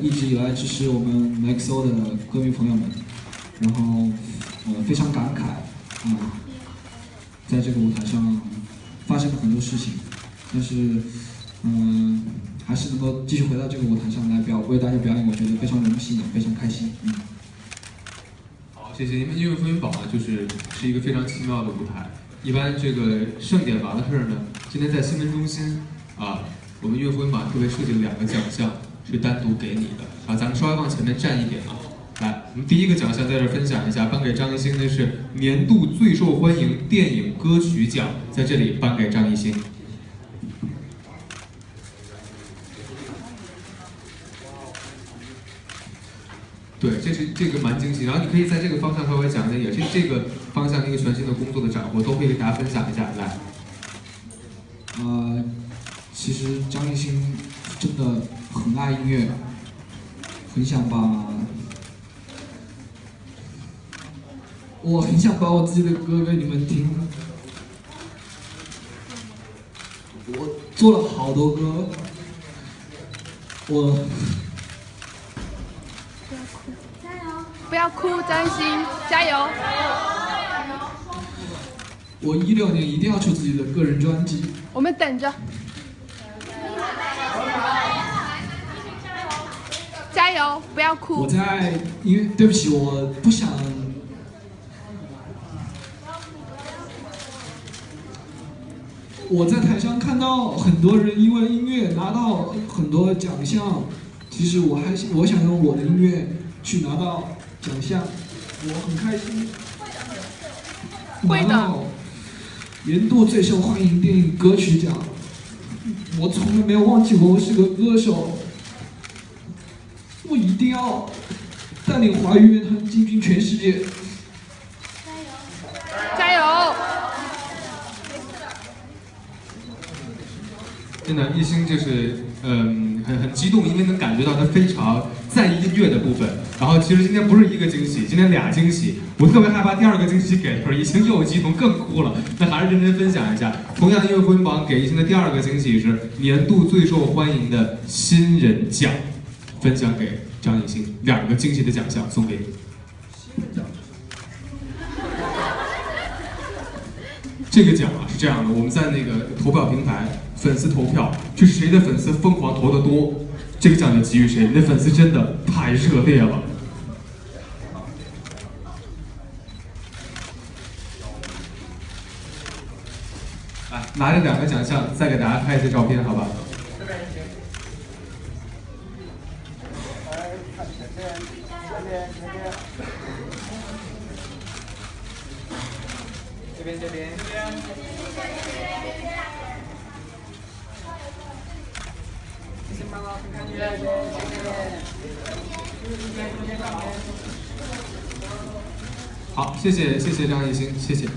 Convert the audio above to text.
一直以来支持我们 MAXO 的歌迷朋友们，然后呃非常感慨啊、在这个舞台上发生了很多事情，但是嗯、还是能够继续回到这个舞台上来表为大家表演，我觉得非常荣幸，非常开心。嗯。好，谢谢。因为音乐风云榜呢，就是是一个非常奇妙的舞台。一般这个盛典完了事儿呢，今天在新闻中心啊，我们音乐风云榜特别设计了两个奖项，是单独给你的啊。咱们稍微往前面站一点啊。来，我们第一个奖项在这分享一下，颁给张艺兴的是年度最受欢迎电影歌曲奖，在这里颁给张艺兴。对，这是这个蛮惊喜。然后你可以在这个方向稍微讲一讲，也是这个方向一个全新的工作的斩获，都可以给大家分享一下。来，呃，其实张艺兴真的很爱音乐，很想把，我很想把我自己的歌给你们听。我做了好多歌，我不要哭，张艺兴，加油！我一六年一定要出自己的个人专辑。我们等着，加油！不要哭我。在因为对不起，我不想。我在台上看到很多人因为音乐拿到很多奖项，其实我还我想用我的音乐去拿到奖项，我很开心。会的年度最受欢迎电影歌曲奖，我从来没有忘记过我是个歌手。我一定要带领华语乐坛进军全世界。加油！加油真的，艺兴就是嗯很很激动，因为能感觉到他非常在意音乐的部分。然后其实今天不是一个惊喜，今天俩惊喜。我特别害怕第二个惊喜给的时候，艺兴又激动更哭了。那还是认真分享一下。同样，音乐风云榜给艺兴的第二个惊喜是年度最受欢迎的新人奖，分享给张艺兴，两个惊喜的奖项送给你。这个奖啊是这样的，我们在那个投票平台粉丝投票，就是谁的粉丝疯狂投的多，这个奖就给予谁。你的粉丝真的太热烈了。来，拿着两个奖项，再给大家拍一些照片，好吧？这边这边这边。好，谢谢谢谢张艺兴，谢谢。